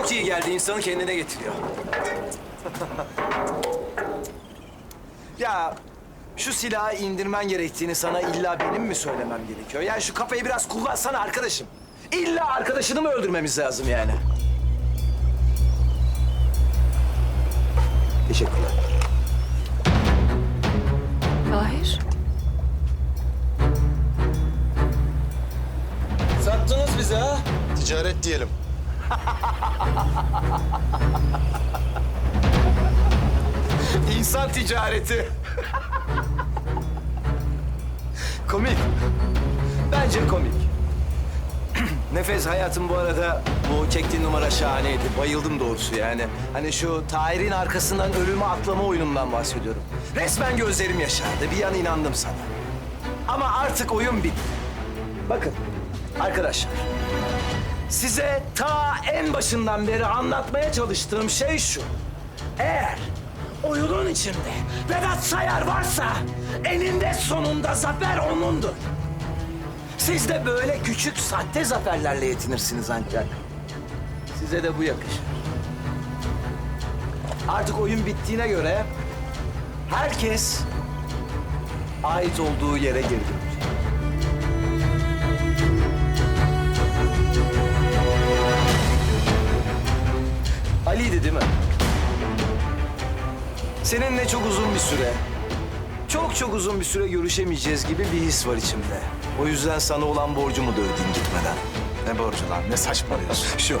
çok iyi geldi. İnsanı kendine getiriyor. ya şu silahı indirmen gerektiğini sana illa benim mi söylemem gerekiyor? Yani şu kafayı biraz kullansana arkadaşım. İlla arkadaşını mı öldürmemiz lazım yani? Teşekkürler. Tahir. Sattınız bizi ha? Ticaret diyelim. İnsan ticareti. komik. Bence komik. Nefes hayatım bu arada bu çektiğin numara şahaneydi. Bayıldım doğrusu yani. Hani şu Tahir'in arkasından ölüme atlama oyunundan bahsediyorum. Resmen gözlerim yaşardı. Bir an inandım sana. Ama artık oyun bitti. Bakın arkadaşlar. Size ta en başından beri anlatmaya çalıştığım şey şu. Eğer oyunun içinde Vedat Sayar varsa eninde sonunda zafer onundur. Siz de böyle küçük sahte zaferlerle yetinirsiniz ancak. Size de bu yakışır. Artık oyun bittiğine göre herkes ait olduğu yere geri dönecek. Değil mi? Seninle çok uzun bir süre, çok çok uzun bir süre görüşemeyeceğiz gibi bir his var içimde. O yüzden sana olan borcumu da ödeyeyim gitmeden. Ne borcu lan? Ne saçmalıyorsun? Şu.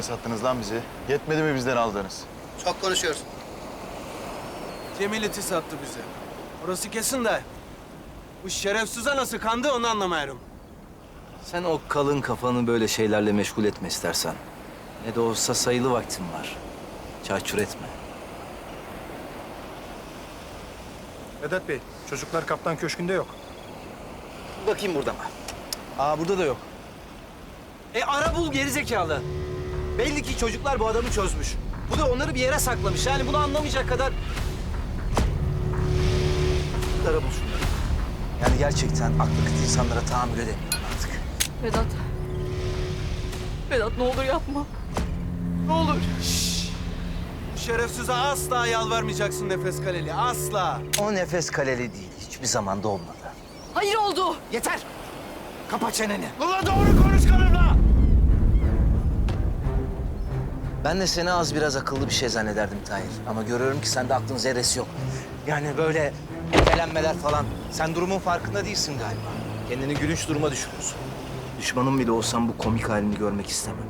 paraya sattınız lan bizi? Yetmedi mi bizden aldığınız? Çok konuşuyorsun. Cemil iti sattı bize. Orası kesin de. Bu şerefsize nasıl kandı onu anlamıyorum. Sen o kalın kafanı böyle şeylerle meşgul etme istersen. Ne de olsa sayılı vaktin var. Çarçur etme. Vedat Bey, çocuklar kaptan köşkünde yok. Bakayım burada mı? Aa burada da yok. E ara bul gerizekalı. Belli ki çocuklar bu adamı çözmüş. Bu da onları bir yere saklamış. Yani bunu anlamayacak kadar... Ara bul şunları. Yani gerçekten aklı kıt insanlara tahammül edemiyorum artık. Vedat. Vedat ne olur yapma. Ne olur. Bu şerefsize asla yalvarmayacaksın Nefes Kaleli. Asla. O nefes kaleli değil. Hiçbir zamanda olmadı. Hayır oldu. Yeter! Kapa çeneni. Ula doğru konuş Ben de seni az biraz akıllı bir şey zannederdim Tahir. Ama görüyorum ki sende aklın zerresi yok. Yani böyle etelenmeler falan. Sen durumun farkında değilsin galiba. Kendini gülünç duruma düşürüyorsun. Düşmanım bile olsam bu komik halini görmek istemem.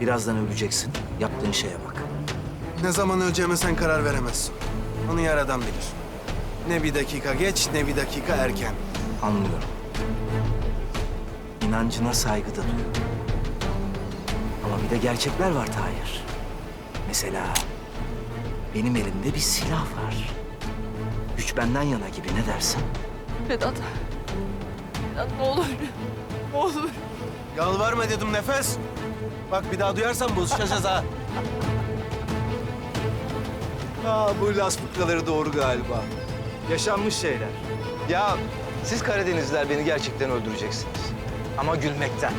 Birazdan öleceksin. Yaptığın şeye bak. Ne zaman öleceğime sen karar veremezsin. Onu yaradan bilir. Ne bir dakika geç ne bir dakika erken. Anlıyorum. İnancına saygı da duyuyorum. Ama bir de gerçekler var Tahir. Mesela benim elimde bir silah var. Güç benden yana gibi ne dersin? Vedat. Vedat ne olur. Ne olur. Yalvarma dedim Nefes. Bak bir daha duyarsan bozuşacağız ha. Aa, bu las fıkraları doğru galiba. Yaşanmış şeyler. Ya siz Karadenizliler beni gerçekten öldüreceksiniz. Ama gülmekten.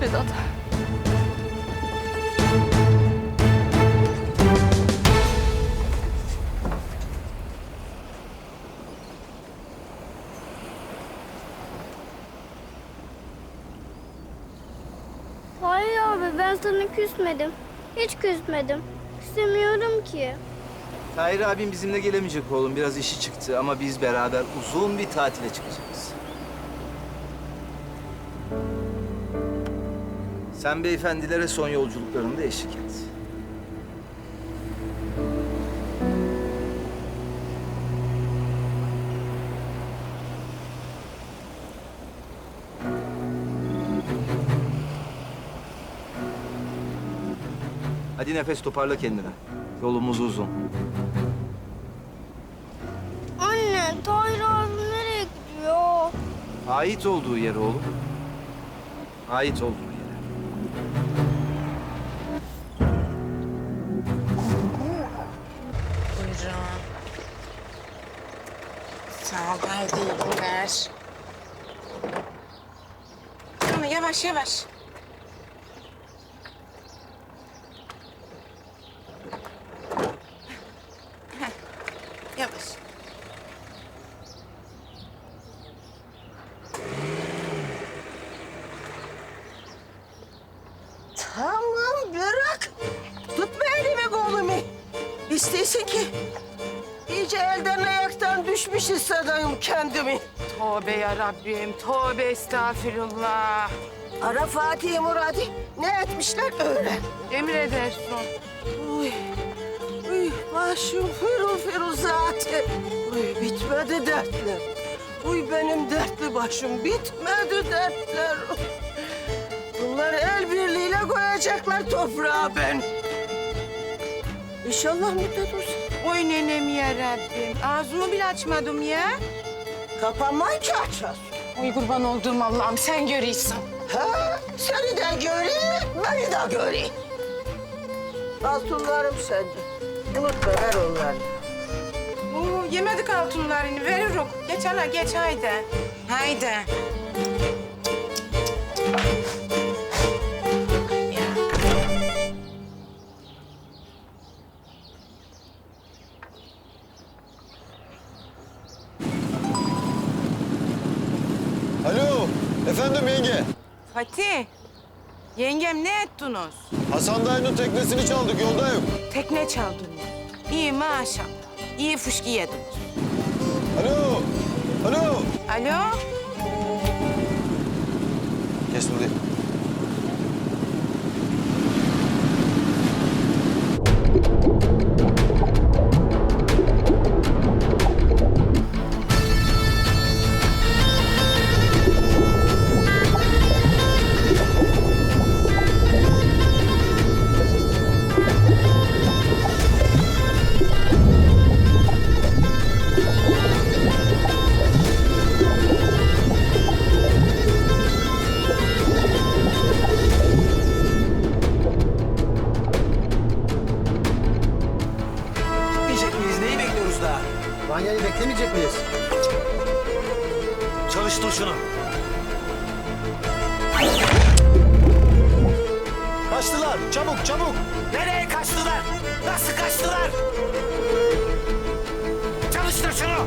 Vedat. Küsmedim. Hiç küsmedim. Küsemiyorum ki. Tahir abim bizimle gelemeyecek oğlum. Biraz işi çıktı ama biz beraber uzun bir tatile çıkacağız. Sen beyefendilere son yolculuklarında eşlik et. Hadi nefes toparla kendini. Yolumuz uzun. Anne, Tahir abi nereye gidiyor? Ait olduğu yer oğlum. Ait olduğu yere. Buyurun. Sağ ol, haydi iyi günler. Ama yavaş yavaş. Ya Rabbim, tövbe estağfirullah. Ara Fatih'i Murad'i ne etmişler öğren. Emredersin. Uy, uy başım firul firul zaten. Uy bitmedi dertler. Uy benim dertli başım bitmedi dertler. Bunlar el birliğiyle koyacaklar toprağa ben. İnşallah müddet olsun. Oy nenem ya Rabbim. Ağzımı bile açmadım ya. Kapanmayın ki açar. Oy kurban olduğum Allah'ım sen görüyorsun. Ha, seni de göreyim, beni de göreyim. Altınlarım sende. Unutma ver onları. Oo, yemedik altınlarını veririm. Geç hala geç haydi. Haydi. Yengem ne ettiniz? Hasan dayının teknesini çaldık, yoldayım. Tekne çaldınız. İyi maşallah. İyi fışkı yediniz. Alo, alo. Alo? Kes Nuri. Vanya'yı beklemeyecek miyiz? Çalıştır şunu. Kaçtılar. Çabuk çabuk. Nereye kaçtılar? Nasıl kaçtılar? Çalıştır şunu.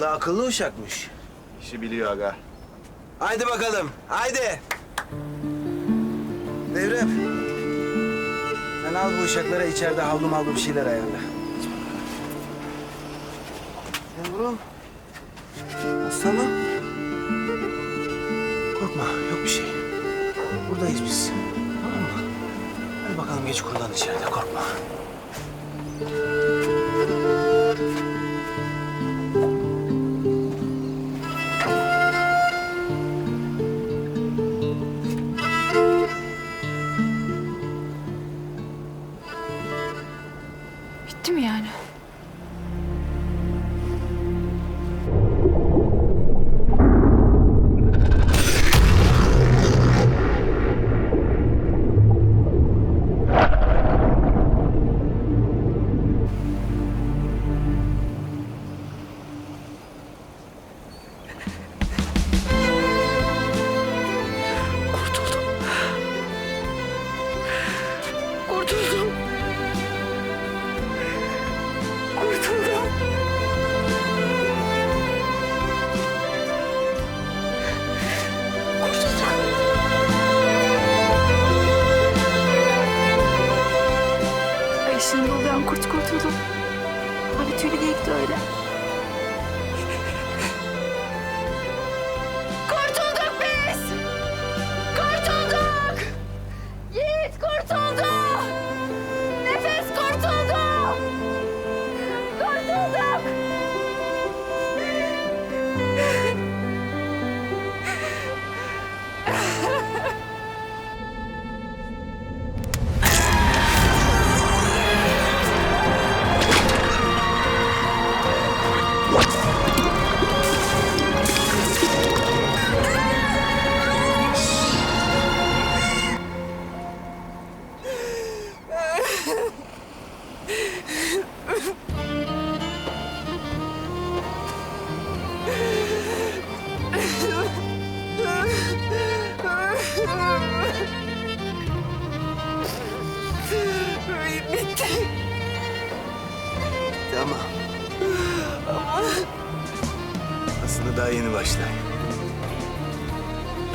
La akıllı uşakmış. İşi biliyor aga. Haydi bakalım, haydi. Devrem. Sen al bu uşaklara içeride havlu mallu bir şeyler ayarla. Yavrum. Aslanım. Korkma, yok bir şey. Buradayız biz. Tamam mı? Hadi bakalım geç kurulan içeride, korkma.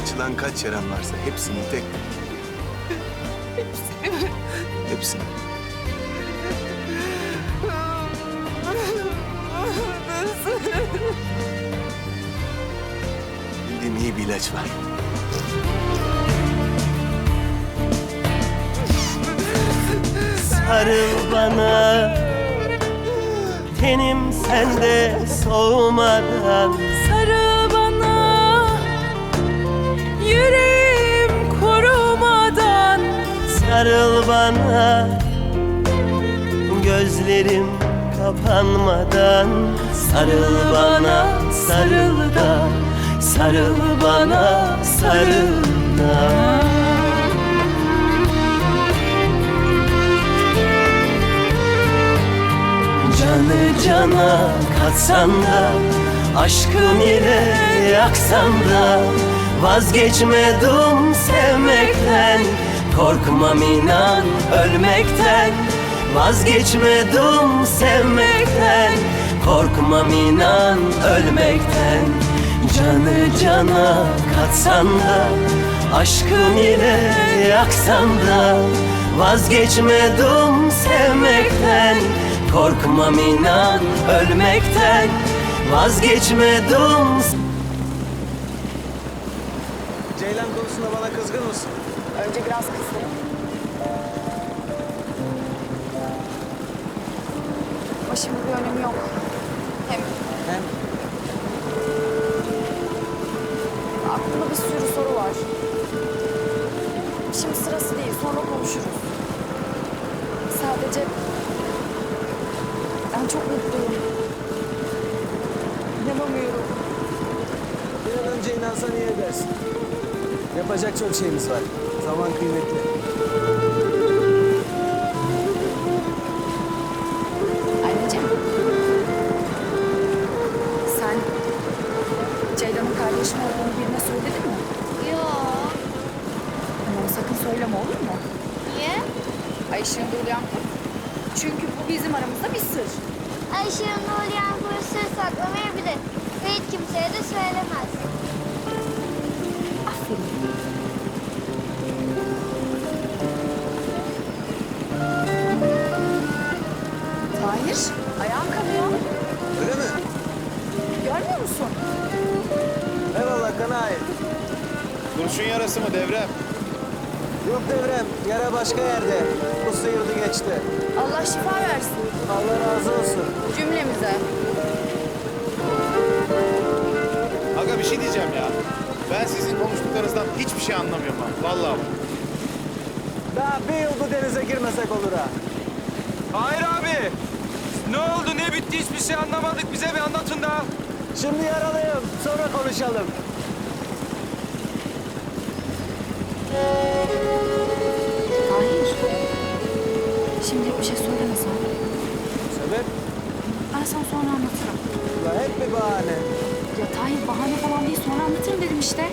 Açılan kaç yaran varsa hepsini tek... Hepsini mi? Hepsini. Bildiğim iyi bir ilaç var. Sarıl bana Tenim sende soğumadan Sarıl bana. Gözlerim kapanmadan Sarıl bana sarıl da Sarıl bana sarıl da. Canı cana katsan da Aşkın ile yaksan da Vazgeçmedim sevmekten Korkmam inan ölmekten Vazgeçmedim sevmekten. Korkmam inan ölmekten Canı cana katsan da Aşkın ile yaksan da. Vazgeçmedim sevmekten Korkmam inan ölmekten. Vazgeçmedim Ceylan konusunda bana kızgın mısın? Önce biraz kızdım. Ama şimdi bir önemi yok. Hem Hem aklımda bir sürü soru var. Şimdi sırası değil, sonra konuşuruz. Sadece ben çok mutluyum. İnanamıyorum. bir an önce inansan iyi edersin. Yapacak çok şeyimiz var. Zaman kıymetli. Tahir, ayağın kanıyor. Öyle mi? Görmüyor musun? Eyvallah Kanay. Kurşun yarası mı devrem? Yok devrem, yara başka yerde. Bu sıyırdı geçti. Allah şifa versin Allah razı olsun. cümlemize. Aga bir şey diyeceğim ya. Ben sizin konuştuklarınızdan hiçbir şey anlamıyorum ha. Vallahi. Daha bir yıl bu denize girmesek olur ha. Hayır abi. Ne oldu ne bitti hiçbir şey anlamadık bize bir anlatın da. Şimdi yaralıyım, sonra konuşalım. Tahir. Şimdilik bir şey söylemesen. Sebep? Ben sana sonra anlatırım. La hep bir bahane. Ya Tahir bahane falan değil sonra anlatırım dedim işte.